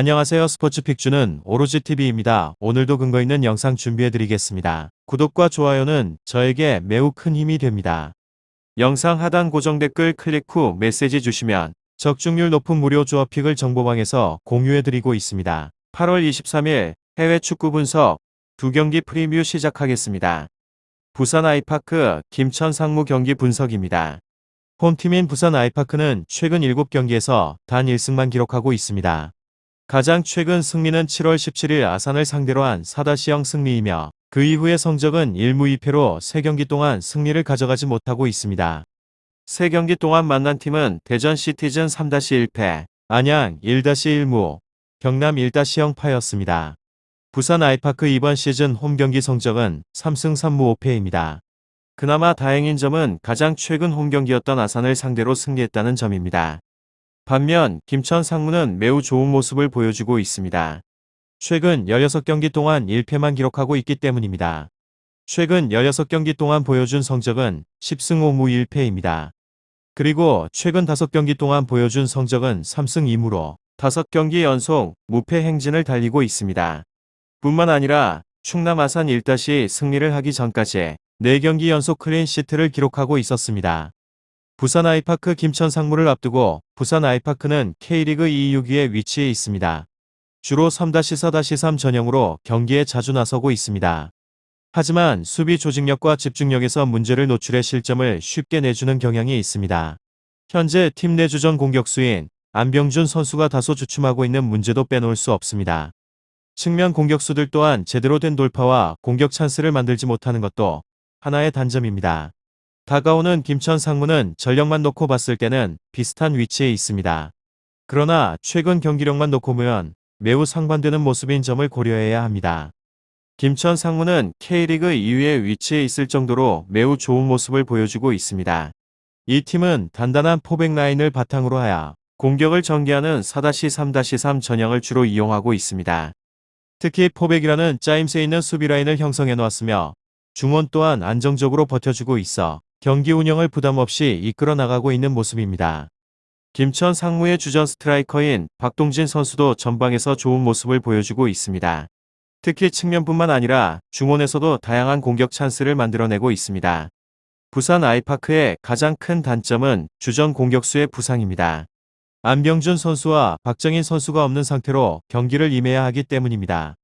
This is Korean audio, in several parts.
안녕하세요. 스포츠픽주는 오로지TV입니다. 오늘도 근거 있는 영상 준비해드리겠습니다. 구독과 좋아요는 저에게 매우 큰 힘이 됩니다. 영상 하단 고정 댓글 클릭 후 메시지 주시면 적중률 높은 무료 조합픽을 정보방에서 공유해드리고 있습니다. 8월 23일 해외 축구 분석 두 경기 프리뷰 시작하겠습니다. 부산 아이파크 김천 상무 경기 분석입니다. 홈팀인 부산 아이파크는 최근 7경기에서 단 1승만 기록하고 있습니다. 가장 최근 승리는 7월 17일 아산을 상대로 한 4-0 승리이며 그 이후의 성적은 1무 2패로 3경기 동안 승리를 가져가지 못하고 있습니다. 3경기 동안 만난 팀은 대전 시티즌 3-1패, 안양 1-1무, 경남 1-0 파였습니다. 부산 아이파크 이번 시즌 홈 경기 성적은 3승 3무 5패입니다. 그나마 다행인 점은 가장 최근 홈 경기였던 아산을 상대로 승리했다는 점입니다. 반면 김천 상무는 매우 좋은 모습을 보여주고 있습니다. 최근 16경기 동안 1패만 기록하고 있기 때문입니다. 최근 16경기 동안 보여준 성적은 10승 5무 1패입니다. 그리고 최근 5경기 동안 보여준 성적은 3승 2무로 5경기 연속 무패 행진을 달리고 있습니다. 뿐만 아니라 충남 아산 1다시 승리를 하기 전까지 4경기 연속 클린시트를 기록하고 있었습니다. 부산 아이파크 김천 상무를 앞두고 부산 아이파크는 K리그 2 6위에 위치해 있습니다. 주로 3-4-3 전형으로 경기에 자주 나서고 있습니다. 하지만 수비 조직력과 집중력에서 문제를 노출해 실점을 쉽게 내주는 경향이 있습니다. 현재 팀 내 주전 공격수인 안병준 선수가 다소 주춤하고 있는 문제도 빼놓을 수 없습니다. 측면 공격수들 또한 제대로 된 돌파와 공격 찬스를 만들지 못하는 것도 하나의 단점입니다. 다가오는 김천 상무는 전력만 놓고 봤을 때는 비슷한 위치에 있습니다. 그러나 최근 경기력만 놓고 보면 매우 상반되는 모습인 점을 고려해야 합니다. 김천 상무는 K리그 2위에 위치해 있을 정도로 매우 좋은 모습을 보여주고 있습니다. 이 팀은 단단한 포백 라인을 바탕으로 하여 공격을 전개하는 4-3-3 전형을 주로 이용하고 있습니다. 특히 포백이라는 짜임새 있는 수비 라인을 형성해 놓았으며 중원 또한 안정적으로 버텨주고 있어 경기 운영을 부담 없이 이끌어 나가고 있는 모습입니다. 김천 상무의 주전 스트라이커인 박동진 선수도 전방에서 좋은 모습을 보여주고 있습니다. 특히 측면뿐만 아니라 중원에서도 다양한 공격 찬스를 만들어내고 있습니다. 부산 아이파크의 가장 큰 단점은 주전 공격수의 부상입니다. 안병준 선수와 박정인 선수가 없는 상태로 경기를 임해야 하기 때문입니다.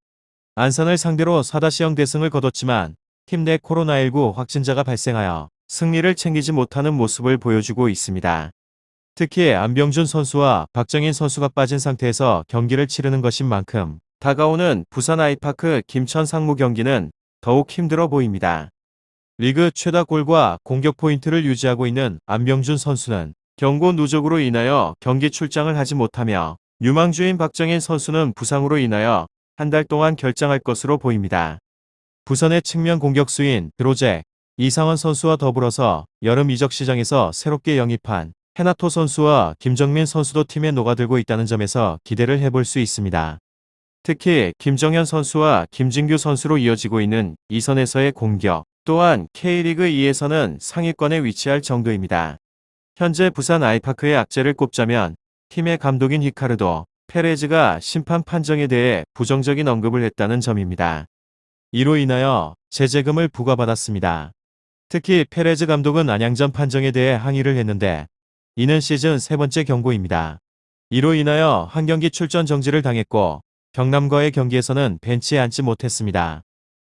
안산을 상대로 4-0 대승을 거뒀지만 팀 내 코로나19 확진자가 발생하여 승리를 챙기지 못하는 모습을 보여주고 있습니다. 특히 안병준 선수와 박정인 선수가 빠진 상태에서 경기를 치르는 것인 만큼 다가오는 부산 아이파크 김천 상무 경기는 더욱 힘들어 보입니다. 리그 최다 골과 공격 포인트를 유지하고 있는 안병준 선수는 경고 누적으로 인하여 경기 출장을 하지 못하며 유망주인 박정인 선수는 부상으로 인하여 한 달 동안 결장할 것으로 보입니다. 부산의 측면 공격수인 드로제, 이상원 선수와 더불어서 여름 이적 시장에서 새롭게 영입한 헤나토 선수와 김정민 선수도 팀에 녹아들고 있다는 점에서 기대를 해볼 수 있습니다. 특히 김정현 선수와 김진규 선수로 이어지고 있는 이선에서의 공격, 또한 K리그 2에서는 상위권에 위치할 정도입니다. 현재 부산 아이파크의 악재를 꼽자면 팀의 감독인 히카르도 페레즈가 심판 판정에 대해 부정적인 언급을 했다는 점입니다. 이로 인하여 제재금을 부과받았습니다. 특히 페레즈 감독은 안양전 판정에 대해 항의를 했는데 이는 시즌 세 번째 경고입니다. 이로 인하여 한 경기 출전 정지를 당했고 경남과의 경기에서는 벤치에 앉지 못했습니다.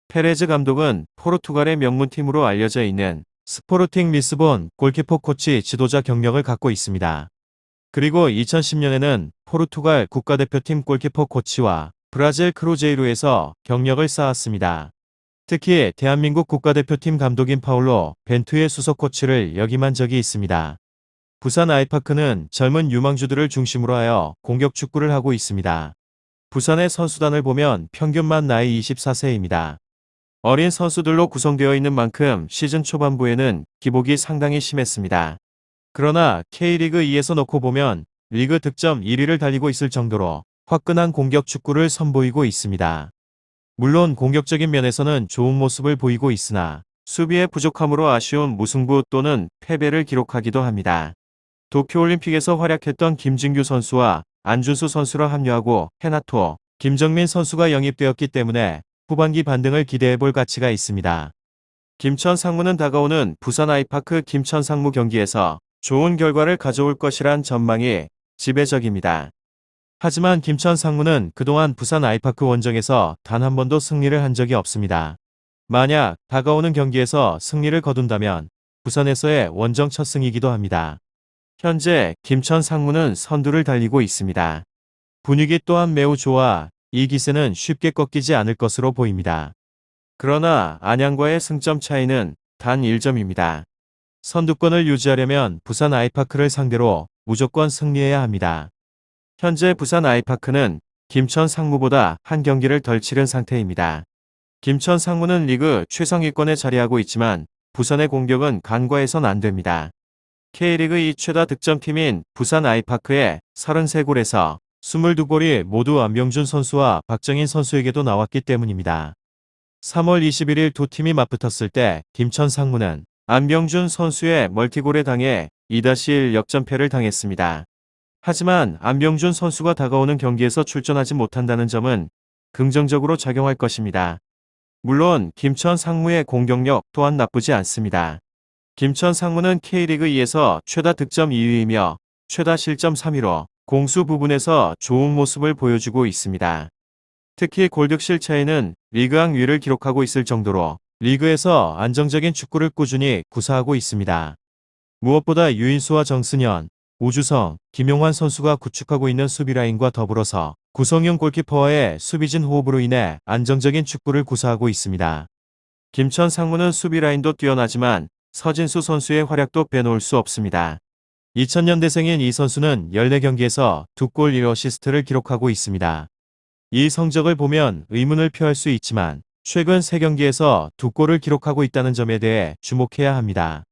페레즈 감독은 포르투갈의 명문팀으로 알려져 있는 스포르팅 리스본 골키퍼 코치 지도자 경력을 갖고 있습니다. 그리고 2010년에는 포르투갈 국가대표팀 골키퍼 코치와 브라질 크루제이로에서 경력을 쌓았습니다. 특히 대한민국 국가대표팀 감독인 파울로 벤투의 수석 코치를 역임한 적이 있습니다. 부산 아이파크는 젊은 유망주들을 중심으로 하여 공격 축구를 하고 있습니다. 부산의 선수단을 보면 평균만 나이 24세입니다. 어린 선수들로 구성되어 있는 만큼 시즌 초반부에는 기복이 상당히 심했습니다. 그러나 K리그 2에서 놓고 보면 리그 득점 1위를 달리고 있을 정도로 화끈한 공격 축구를 선보이고 있습니다. 물론 공격적인 면에서는 좋은 모습을 보이고 있으나 수비의 부족함으로 아쉬운 무승부 또는 패배를 기록하기도 합니다. 도쿄올림픽에서 활약했던 김진규 선수와 안준수 선수라 합류하고 헤나토, 김정민 선수가 영입되었기 때문에 후반기 반등을 기대해볼 가치가 있습니다. 김천 상무는 다가오는 부산 아이파크 김천 상무 경기에서 좋은 결과를 가져올 것이란 전망이 지배적입니다. 하지만 김천 상무는 그동안 부산 아이파크 원정에서 단 한 번도 승리를 한 적이 없습니다. 만약 다가오는 경기에서 승리를 거둔다면 부산에서의 원정 첫 승이기도 합니다. 현재 김천 상무는 선두를 달리고 있습니다. 분위기 또한 매우 좋아 이 기세는 쉽게 꺾이지 않을 것으로 보입니다. 그러나 안양과의 승점 차이는 단 1점입니다. 선두권을 유지하려면 부산 아이파크를 상대로 무조건 승리해야 합니다. 현재 부산 아이파크는 김천 상무보다 한 경기를 덜 치른 상태입니다. 김천 상무는 리그 최상위권에 자리하고 있지만 부산의 공격은 간과해선 안 됩니다. K리그 2 최다 득점팀인 부산 아이파크의 33골에서 22골이 모두 안병준 선수와 박정인 선수에게도 나왔기 때문입니다. 3월 21일 두 팀이 맞붙었을 때 김천 상무는 안병준 선수의 멀티골에 당해 2-1 역전패를 당했습니다. 하지만 안병준 선수가 다가오는 경기에서 출전하지 못한다는 점은 긍정적으로 작용할 것입니다. 물론 김천 상무의 공격력 또한 나쁘지 않습니다. 김천 상무는 K리그 2에서 최다 득점 2위이며 최다 실점 3위로 공수 부분에서 좋은 모습을 보여주고 있습니다. 특히 골득실 차이는 리그왕 위를 기록하고 있을 정도로 리그에서 안정적인 축구를 꾸준히 구사하고 있습니다. 무엇보다 유인수와 정승현, 우주성, 김용환 선수가 구축하고 있는 수비라인과 더불어서 구성용 골키퍼와의 수비진 호흡으로 인해 안정적인 축구를 구사하고 있습니다. 김천 상무는 수비라인도 뛰어나지만 서진수 선수의 활약도 빼놓을 수 없습니다. 2000년대생인 이 선수는 14경기에서 2골 1어시스트를 기록하고 있습니다. 이 성적을 보면 의문을 표할 수 있지만 최근 3경기에서 2골을 기록하고 있다는 점에 대해 주목해야 합니다.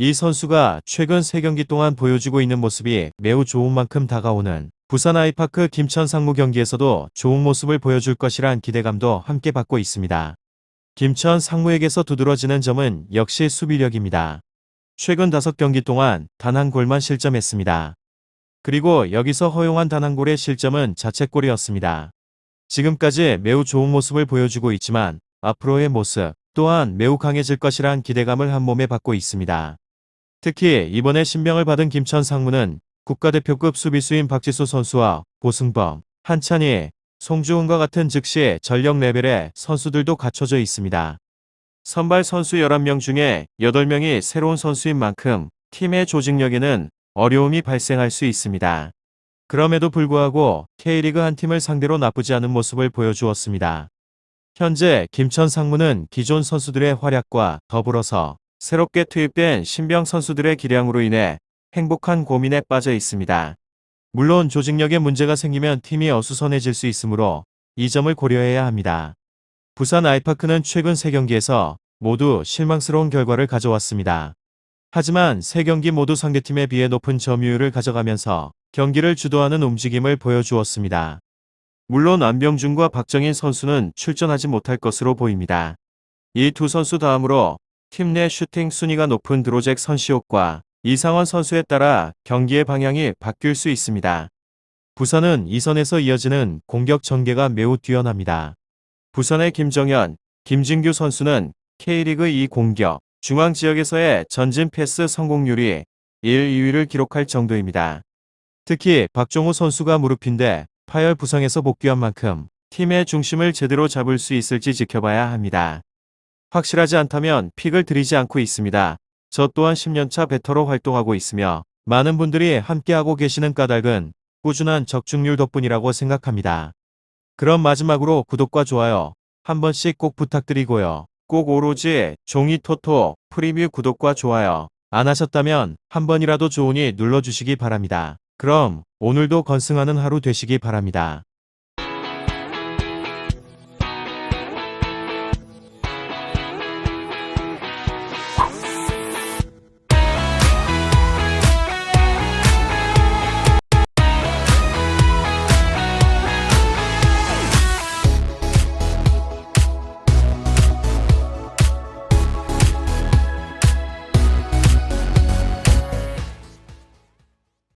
이 선수가 최근 3경기 동안 보여주고 있는 모습이 매우 좋은 만큼 다가오는 부산 아이파크 김천 상무 경기에서도 좋은 모습을 보여줄 것이란 기대감도 함께 받고 있습니다. 김천 상무에게서 두드러지는 점은 역시 수비력입니다. 최근 5경기 동안 단 한 골만 실점했습니다. 그리고 여기서 허용한 단 한 골의 실점은 자책골이었습니다. 지금까지 매우 좋은 모습을 보여주고 있지만 앞으로의 모습 또한 매우 강해질 것이란 기대감을 한 몸에 받고 있습니다. 특히 이번에 신병을 받은 김천 상무는 국가대표급 수비수인 박지수 선수와 보승범, 한찬희, 송주훈과 같은 즉시 전력 레벨의 선수들도 갖춰져 있습니다. 선발 선수 11명 중에 8명이 새로운 선수인 만큼 팀의 조직력에는 어려움이 발생할 수 있습니다. 그럼에도 불구하고 K리그 한 팀을 상대로 나쁘지 않은 모습을 보여주었습니다. 현재 김천 상무는 기존 선수들의 활약과 더불어서 새롭게 투입된 신병 선수들의 기량으로 인해 행복한 고민에 빠져 있습니다. 물론 조직력에 문제가 생기면 팀이 어수선해질 수 있으므로 이 점을 고려해야 합니다. 부산 아이파크는 최근 3경기에서 모두 실망스러운 결과를 가져왔습니다. 하지만 3경기 모두 상대팀에 비해 높은 점유율을 가져가면서 경기를 주도하는 움직임을 보여주었습니다. 물론 안병준과 박정인 선수는 출전하지 못할 것으로 보입니다. 이 두 선수 다음으로 팀 내 슈팅 순위가 높은 드로잭 선시옥과 이상원 선수에 따라 경기의 방향이 바뀔 수 있습니다. 부산은 이선에서 이어지는 공격 전개가 매우 뛰어납니다. 부산의 김정현, 김진규 선수는 K리그 2 공격, 중앙 지역에서의 전진 패스 성공률이 1, 2위를 기록할 정도입니다. 특히 박종호 선수가 무릎인데 파열 부상에서 복귀한 만큼 팀의 중심을 제대로 잡을 수 있을지 지켜봐야 합니다. 확실하지 않다면 픽을 들이지 않고 있습니다. 저 또한 10년차 베터로 활동하고 있으며 많은 분들이 함께하고 계시는 까닭은 꾸준한 적중률 덕분이라고 생각합니다. 그럼 마지막으로 구독과 좋아요 한 번씩 꼭 부탁드리고요. 꼭 오로지 종이 토토 프리뷰 구독과 좋아요 안 하셨다면 한 번이라도 좋으니 눌러주시기 바랍니다. 그럼 오늘도 건승하는 하루 되시기 바랍니다.